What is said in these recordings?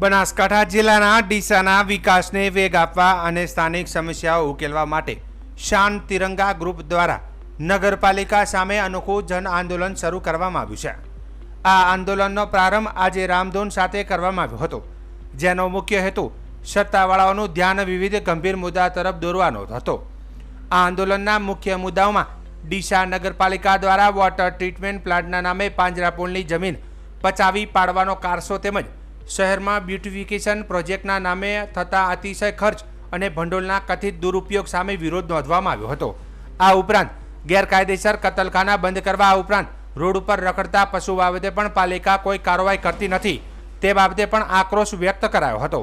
બનાસકાંઠા જિલ્લાના ડીસાના વિકાસને વેગ આપવા અને સ્થાનિક સમસ્યાઓ ઉકેલવા માટે શાન તિરંગા ગ્રુપ દ્વારા નગરપાલિકા સામે અનોખું જન આંદોલન શરૂ કરવામાં આવ્યું છે. આ આંદોલનનો પ્રારંભ આજે રામધૂન સાથે કરવામાં આવ્યો હતો, જેનો મુખ્ય હેતુ સત્તાવાળાઓનું ધ્યાન વિવિધ ગંભીર મુદ્દા તરફ દોરવાનો હતો. આ આંદોલનના મુખ્ય મુદ્દાઓમાં ડીસા નગરપાલિકા દ્વારા વોટર ટ્રીટમેન્ટ પ્લાન્ટના નામે પાંજરાપોળની જમીન પચાવી પાડવાનો કારસો તેમજ શહેરમાં બ્યુટિફિકેશન પ્રોજેક્ટના નામે થતા અતિશય ખર્ચ અને ભંડોળના કથિત દુરુપયોગ સામે વિરોધ નોંધવામાં આવ્યો હતો. આ ઉપરાંત ગેરકાયદેસર કતલખાના બંધ કરવા ઉપરાંત રોડ ઉપર રખડતા પશુ બાબતે પણ પાલિકા કોઈ કાર્યવાહી કરતી નથી તે બાબતે પણ આક્રોશ વ્યક્ત કરાયો હતો.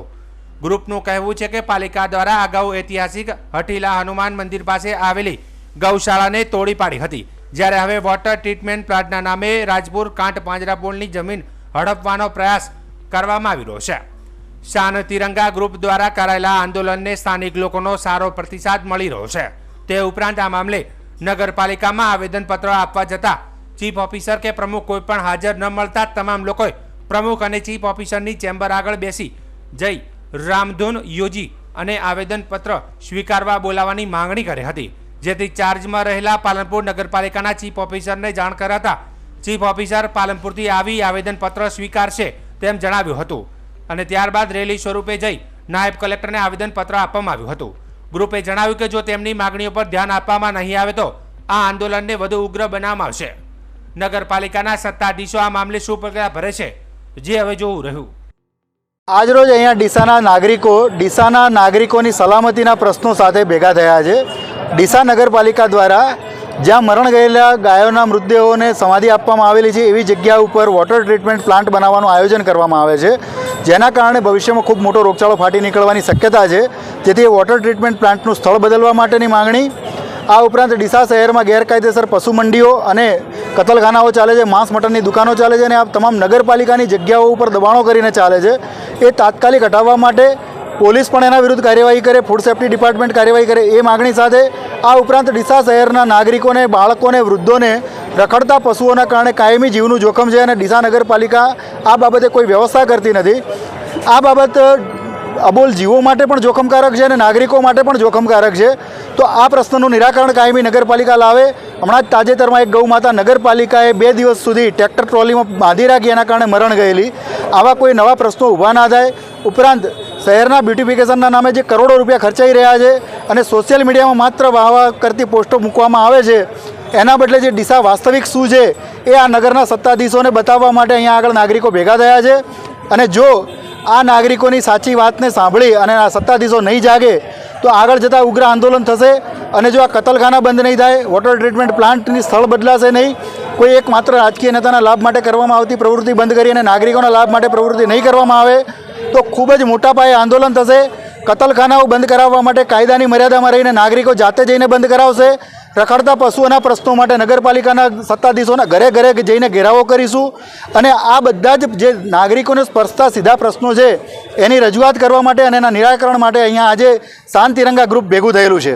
ગ્રુપનું કહેવું છે કે પાલિકા દ્વારા અગાઉ ઐતિહાસિક હઠીલા હનુમાન મંદિર પાસે આવેલી ગૌશાળાને તોડી પાડી હતી. જ્યારે હવે વોટર ટ્રીટમેન્ટ પ્લાન્ટના નામે રાજપુર, કાંઠ, પાંજરાપોળની જમીન હડપવાનો પ્રયાસ કરવામાં આવી રહ્યો છે. શાન તિરંગા ગ્રુપ દ્વારા કરાયેલા આંદોલનને સ્થાનિક લોકોનો સારો પ્રતિસાદ મળી રહ્યો છે. તે ઉપરાંત આ મામલે નગરપાલિકામાં આવેદનપત્ર આપવા જતાં ચીફ ઓફિસર કે પ્રમુખ કોઈ પણ હાજર ન મળતા તમામ લોકોએ પ્રમુખ અને ચીફ ઓફિસરની ચેમ્બર આગળ બેસી જઈ રામધૂન યોજી અને આવેદનપત્ર સ્વીકારવા બોલાવવાની માંગણી કરી હતી. જેથી ચાર્જમાં રહેલા પાલનપુર નગરપાલિકાના ચીફ ઓફિસરને જાણ કરાતા ચીફ ઓફિસર પાલનપુરથી આવી આવેદનપત્ર સ્વીકારશે તેમ જણાવ્યું હતું. અને ત્યારબાદ રેલી સ્વરૂપે જઈ નાયબ કલેક્ટરને આવેદનપત્ર આપવામાં આવ્યું હતું. ગ્રુપે જણાવ્યું કે જો તેમની માગણીઓ પર ધ્યાન આપવામાં નહીં આવે તો આ આંદોલનને વધુ ઉગ્ર બનાવવામાં આવશે. નગરપાલિકાના સત્તાધીશો આ મામલે શું પગલાં ભરે છે, જે હવે જોવું રહ્યું. આજરોજ અહીંયા ડીસાના નાગરિકો, ડીસાના નાગરિકોની સલામતીના પ્રશ્નો સાથે ભેગા થયા છે. ડીસા નગરપાલિકા દ્વારા જ્યાં મરણ ગયેલા ગાયોના મૃતદેહોને સમાધિ આપવામાં આવેલી છે એવી જગ્યા ઉપર વોટર ટ્રીટમેન્ટ પ્લાન્ટ બનાવવાનું આયોજન કરવામાં આવે છે. જેના કારણે ભવિષ્યમાં ખૂબ મોટો રોગચાળો ફાટી નીકળવાની શક્યતા છે. જેથી વોટર ટ્રીટમેન્ટ પ્લાન્ટનું સ્થળ બદલવા માટેની માંગણી. આ ઉપરાંત ડીસા શહેરમાં ગેરકાયદેસર પશુ મંડીઓ અને કતલખાનાઓ ચાલે છે, માંસ મટનની દુકાનો ચાલે છે અને આ તમામ નગરપાલિકાની જગ્યાઓ ઉપર દબાણો કરીને ચાલે છે. એ તાત્કાલિક હટાવવા માટે પોલીસ પણ એના વિરુદ્ધ કાર્યવાહી કરે ફૂડ સેફ્ટી ડિપાર્ટમેન્ટ કાર્યવાહી કરે એ માગણી સાથે આ ઉપરાંત ડીસા શહેરના નાગરિકોને, બાળકોને, વૃદ્ધોને રખડતા પશુઓના કારણે કાયમી જીવનું જોખમ છે અને ડીસા નગરપાલિકા આ બાબતે કોઈ વ્યવસ્થા કરતી નથી. આ બાબત અબોલ જીવો માટે પણ જોખમકારક છે અને નાગરિકો માટે પણ જોખમકારક છે. તો આ પ્રશ્નનું નિરાકરણ કાયમી નગરપાલિકા લાવે. હમણાં જ તાજેતરમાં એક ગૌમાતા નગરપાલિકાએ બે દિવસ સુધી ટ્રેક્ટર ટ્રોલીમાં બાંધી રાખી, એના કારણે મરણ ગયેલી. આવા કોઈ નવા પ્રશ્નો ઊભા ના થાય. ઉપરાંત શહેરના બ્યુટિફિકેશનના નામે જે કરોડો રૂપિયા ખર્ચાઈ રહ્યા છે અને સોશિયલ મીડિયામાં માત્ર વાહવા કરતી પોસ્ટો મૂકવામાં આવે છે, એના બદલે જે ડીસા વાસ્તવિક શું છે, એ આ નગરના સત્તાધીશોને બતાવવા માટે અહીંયા આગળ નાગરિકો ભેગા થયા છે. અને જો આ નાગરિકોની સાચી વાતને સાંભળી અને આ સત્તાધીશો નહીં જાગે, તો આગળ જતાં ઉગ્ર આંદોલન થશે અને જો આ કતલખાના બંધ નહીં થાય, વોટર ટ્રીટમેન્ટ પ્લાન્ટની સ્થળ બદલાશે નહીં, કોઈ એક માત્ર રાજકીય નેતાના લાભ માટે કરવામાં આવતી પ્રવૃત્તિ બંધ કરી અને નાગરિકોના લાભ માટે પ્રવૃત્તિ નહીં કરવામાં આવે તો ખૂબ જ મોટા પાયે આંદોલન થશે. કતલખાનાઓ બંધ કરાવવા માટે કાયદાની મર્યાદામાં રહીને નાગરિકો જાતે જઈને બંધ કરાવશે. રખડતા પશુઓના પ્રશ્નો માટે નગરપાલિકાના સત્તાધીશોના ઘરે ઘરે જઈને ઘેરાવો કરીશું. અને આ બધા જ જે નાગરિકોને સ્પર્શતા સીધા પ્રશ્નો છે, એની રજૂઆત કરવા માટે અને એના નિરાકરણ માટે અહીંયા આજે શાંતિરંગા ગ્રુપ ભેગું થયેલું છે.